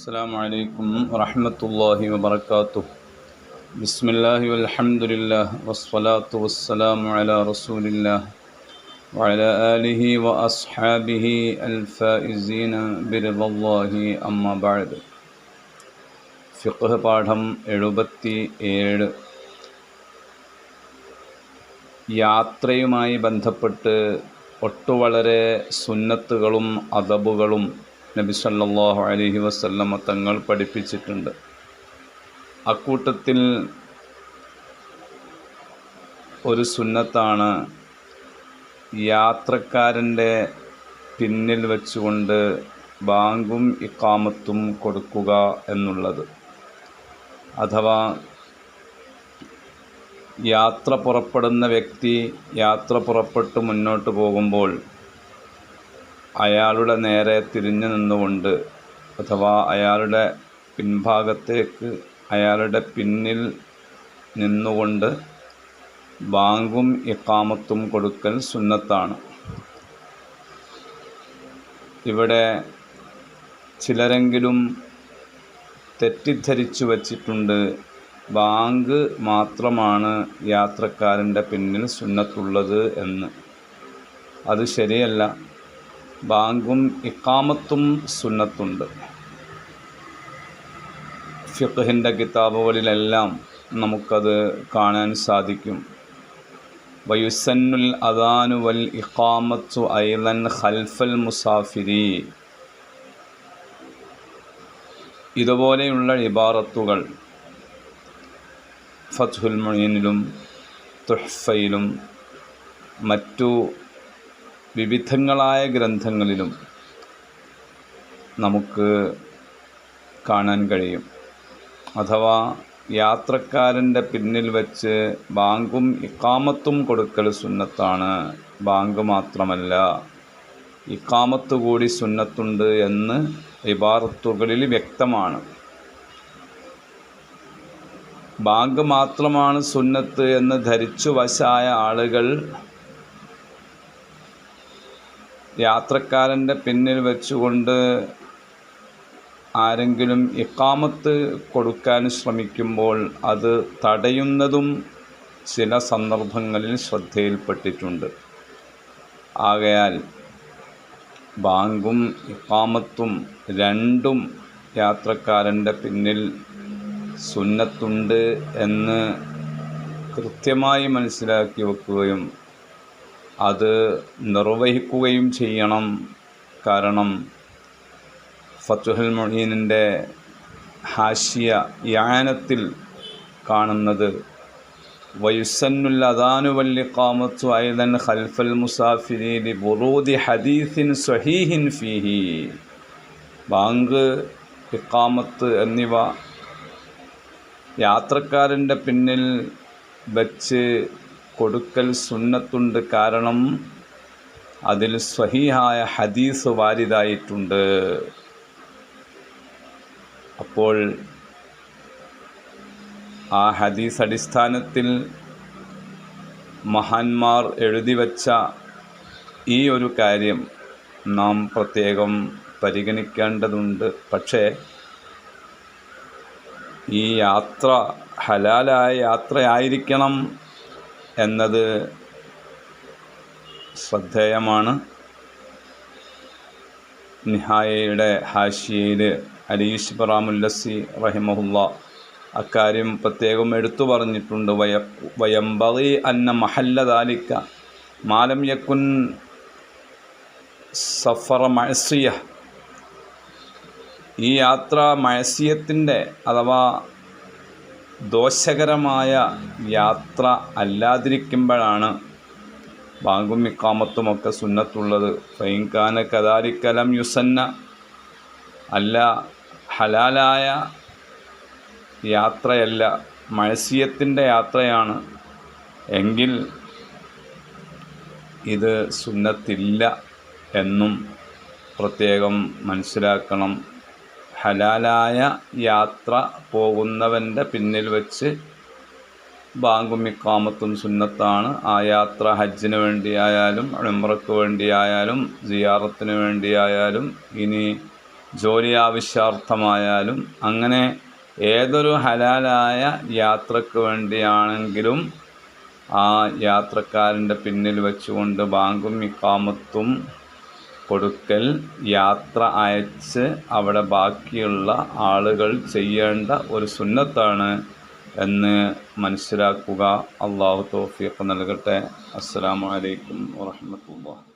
السلام عليكم ورحمة الله وبركاته بسم الله والحمد لله والصلاة والسلام على رسول الله وعلى آله وأصحابه الفائزين برضا الله أما بعد ഫിഖ് പാഠം എഴുപത്തി ഏഴ് യാത്രയുമായി ബന്ധപ്പെട്ട് ഒട്ടുവളരെ സുന്നത്തുകളും അദബുകളും നബി സല്ലാഹു അലഹി വസ്ല്ലമ തങ്ങൾ പഠിപ്പിച്ചിട്ടുണ്ട്. അക്കൂട്ടത്തിൽ ഒരു സുന്നത്താണ് യാത്രക്കാരന്റെ പിന്നിൽ വെച്ചുകൊണ്ട് ബാങ്കും ഇക്കാമത്തും കൊടുക്കുക എന്നുള്ളത്. അഥവാ യാത്ര പുറപ്പെടുന്ന വ്യക്തി യാത്ര പുറപ്പെട്ട് മുന്നോട്ട് പോകുമ്പോൾ അയാളുടെ നേരെ തിരിഞ്ഞു നിന്നുകൊണ്ട് അഥവാ അയാളുടെ പിൻഭാഗത്തേക്ക് അയാളുടെ പിന്നിൽ നിന്നുകൊണ്ട് ബാങ്കും ഇക്കാമത്തും കൊടുക്കൽ സുന്നത്താണ്. ഇവിടെ ചിലരെങ്കിലും തെറ്റിദ്ധരിച്ചു വച്ചിട്ടുണ്ട്. ബാങ്ക് മാത്രമാണ് യാത്രക്കാരന്റെ പിന്നിൽ സുന്നത്തുള്ളത് എന്ന്. അത് ശരിയല്ല. ബാങ്കും ഇക്കാമത്തും സുന്നത്തുണ്ട്. ഫിഖഹിന്റെ കിതാബുകളിലെല്ലാം നമുക്കത് കാണാൻ സാധിക്കും. വയുസന്നുൽ അദാനു വൽ ഇഖാമത്തു ഐലൻ ഖൽഫൽ മുസാഫിരി. ഇതുപോലെയുള്ള ഇബാറത്തുകൾ ഫത്ഹുൽ മൊയ്നിലും തുഹ്ഫയിലും മറ്റു വിവിധങ്ങളായ ഗ്രന്ഥങ്ങളിലും നമുക്ക് കാണാൻ കഴിയും. അഥവാ യാത്രക്കാരന്റെ പിന്നിൽ വച്ച് ബാങ്കും ഇക്കാമത്തും കൊടുക്കൽ സുന്നത്താണ്. ബാങ്ക് മാത്രമല്ല ഇക്കാമത്ത് കൂടി സുന്നത്തുണ്ട് എന്ന് ഇബാറത്തുകളിൽ വ്യക്തമാണ്. ബാങ്ക് മാത്രമാണ് സുന്നത്ത് എന്ന് ധരിച്ചു വശായ ആളുകൾ യാത്രക്കാരന്റെ പിന്നിൽ വെച്ചുകൊണ്ട് ആരെങ്കിലും ഇക്കാമത്ത് കൊടുക്കാൻ ശ്രമിക്കുമ്പോൾ അത് തടയുന്നതും ചില സന്ദർഭങ്ങളിൽ ശ്രദ്ധയിൽപ്പെട്ടിട്ടുണ്ട്. ആകയാൽ ബാങ്കും ഇക്കാമത്തും രണ്ടും യാത്രക്കാരന്റെ പിന്നിൽ സുന്നത്തുണ്ട് എന്ന് കൃത്യമായി മനസ്സിലാക്കി വെക്കുകയും അത് നിർവഹിക്കുകയും ചെയ്യണം. കാരണം ഫത്തുഹൽ മൊഹീനിന്റെ ഹാഷിയ യാനത്തിൽ കാണുന്നത് വയുസന്നുൽ അദാനുവല്ലി കാമത്തു ഐദൻ ഖൽഫൽ മുസാഫിരി ബുറൂദി ഹദീസിൻ സ്വഹീഹിൻ ഫീഹി. ബാങ്ക് ഇക്കാമത്ത് എന്നിവ യാത്രക്കാരന്റെ പിന്നിൽ വച്ച് കൊടുക്കൽ സുന്നത്തുണ്ട് കാരണം അതിൽ സ്വഹീഹായ ഹദീസ് വാരിതായിട്ടുണ്ട്. അപ്പോൾ ആ ഹദീസ് അടിസ്ഥാനത്തിൽ മഹാന്മാർ എഴുതി വച്ച ഈ ഒരു കാര്യം നാം പ്രത്യേകം പരിഗണിക്കേണ്ടതുണ്ട്. പക്ഷേ ഈ യാത്ര ഹലാലായ യാത്രയായിരിക്കണം എന്നത് ശ്രദ്ധേയമാണ്. നിഹായയുടെ ഹാഷിയയിൽ അലീഷ് ബറാമുല്ലസി റഹിമഹുല്ല അക്കാര്യം പ്രത്യേകം എടുത്തു പറഞ്ഞിട്ടുണ്ട്. വയ വയംബറി അന്ന മഹല്ല ദാലിക്ക മാലം യക്കുൻ സഫറ മഴസിയ ഈ യാത്ര മഴസിയത്തിന്റെ അഥവാ ദോഷകരമായ യാത്ര അല്ലാതിരിക്കുമ്പോഴാണ് ബാങ്കും ഇക്കാമത്തുമൊക്കെ സുന്നത്തുള്ളത്. ഫൈൻഖാന കദാലിക്കലം യുസന്ന. അല്ല ഹലാലായ യാത്രയല്ല മഴസിയത്തിന്റെ യാത്രയാണ്. എങ്കിൽ ഇത് സുന്നത്തില്ല എന്നും പ്രത്യേകം മനസ്സിലാക്കണം. ഹലാലായ യാത്ര പോകുന്നവന്റെ പിന്നിൽ വെച്ച് ബാങ്കും ഇക്കാമത്തും സുന്നത്താണ്. ആ യാത്ര ഹജ്ജിന് വേണ്ടിയായാലും ഉംറയ്ക്ക് വേണ്ടിയായാലും സിയാറത്തിന് വേണ്ടിയായാലും ഇനി ജോലി ആവശ്യാർത്ഥമായാലും അങ്ങനെ ഏതൊരു ഹലാലായ യാത്രയ്ക്ക് വേണ്ടിയാണെങ്കിലും ആ യാത്രക്കാരന്റെ പിന്നിൽ വെച്ചുകൊണ്ട് ബാങ്കും ഇക്കാമത്തും കൊടുക്കൽ യാത്ര അയച്ച് അവിടെ ബാക്കിയുള്ള ആളുകൾ ചെയ്യേണ്ട ഒരു സുന്നത്താണ് എന്ന് മനസ്സിലാക്കുക. അള്ളാഹു തോഫിയൊക്കെ നൽകട്ടെ. അസ്സാം വലൈക്കും വാഹമത്തുള്ള